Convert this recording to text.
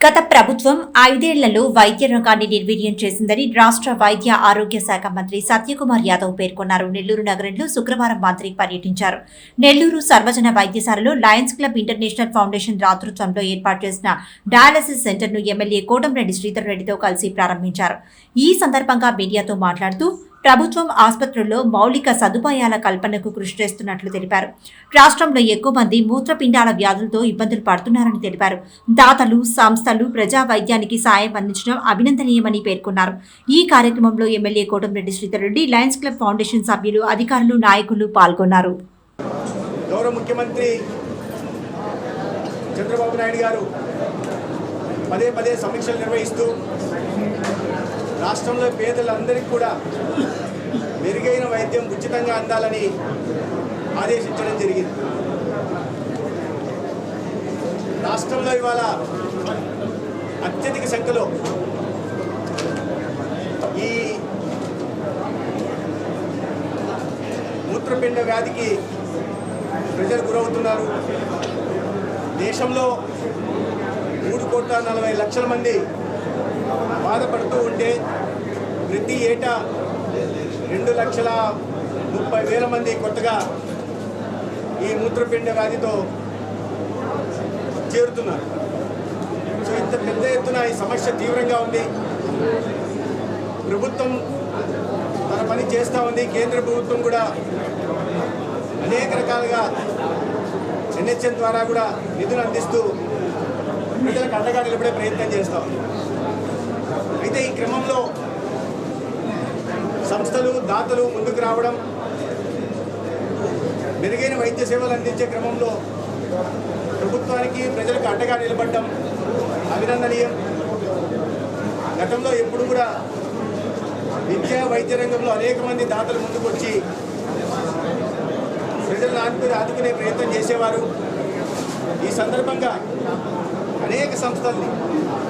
గత ప్రభుత్వం ఐదేళ్ళలో వైద్య రంగాన్ని నిర్వీర్యం చేసిందని రాష్ట్ర వైద్య ఆరోగ్య శాఖ మంత్రి సత్యకుమార్ యాదవ్ పేర్కొన్నారు. నెల్లూరు నగరంలో శుక్రవారం మంత్రి పర్యటించారు. నెల్లూరు సర్వజన వైద్యశాలలో లయన్స్ క్లబ్ ఇంటర్నేషనల్ ఫౌండేషన్ రాతృత్వంలో ఏర్పాటు చేసిన డయాలసిస్ సెంటర్ను ఎమ్మెల్యే కోటంరెడ్డి శ్రీధర్ రెడ్డితో కలిసి ప్రారంభించారు. ఈ సందర్భంగా మీడియాతో మాట్లాడుతూ ప్రభుత్వం ఆసుపత్రుల్లో మౌలిక సదుపాయాల కల్పనకు కృషి చేస్తున్నట్లు తెలిపారు. రాష్ట్రంలో ఎక్కువ మంది మూత్రపిండాల వ్యాధులతో ఇబ్బందులు పడుతున్నారని తెలిపారు. దాతలు సంస్థలు ప్రజా వైద్యానికి సాయం అందించడం అభినందనీయమని పేర్కొన్నారు. ఈ కార్యక్రమంలో MLA Kotamreddy Sridhar Reddy lions club foundation సభ్యులు అధికారులు నాయకులు పాల్గొన్నారు. గౌరవ ముఖ్యమంత్రి చంద్రబాబు నాయుడు గారు పదే పదే సమీక్షలు నిర్వహిస్తూ రాష్ట్రంలో పేదలందరికీ కూడా మెరుగైన వైద్యం ఉచితంగా అందాలని ఆదేశించడం జరిగింది. రాష్ట్రంలో ఇవాళ అత్యధిక సంఖ్యలో ఈ మూత్రపిండ వ్యాధికి ప్రజలు గురవుతున్నారు. దేశంలో మూడు కోట్ల నలభై లక్షల మంది బాధపడుతూ ఉంటే ప్రతి ఏటా రెండు లక్షల ముప్పై వేల మంది కొత్తగా ఈ మూత్రపిండ వ్యాధితో చేరుతున్నారు. సో ఇంత పెద్ద ఎత్తున ఈ సమస్య తీవ్రంగా ఉంది. ప్రభుత్వం తన పని చేస్తూ ఉంది. కేంద్ర ప్రభుత్వం కూడా అనేక రకాలుగా ఎన్హెచ్ఎన్ ద్వారా కూడా నిధులు అందిస్తూ ప్రజలకు అండగా నిలబడే ప్రయత్నం చేస్తూ ఉంది. అయితే ఈ క్రమంలో సంస్థలు దాతలు ముందుకు రావడం మెరుగైన వైద్య సేవలు అందించే క్రమంలో ప్రభుత్వానికి ప్రజలకు అండగా నిలబడడం అభినందనీయం. గతంలో ఎప్పుడు కూడా విద్యా వైద్య రంగంలో అనేక మంది దాతలు ముందుకు వచ్చి ప్రజలను ఆదుకుని ఆదుకునే ప్రయత్నం చేసేవారు. ఈ సందర్భంగా అనేక సంస్థల్ని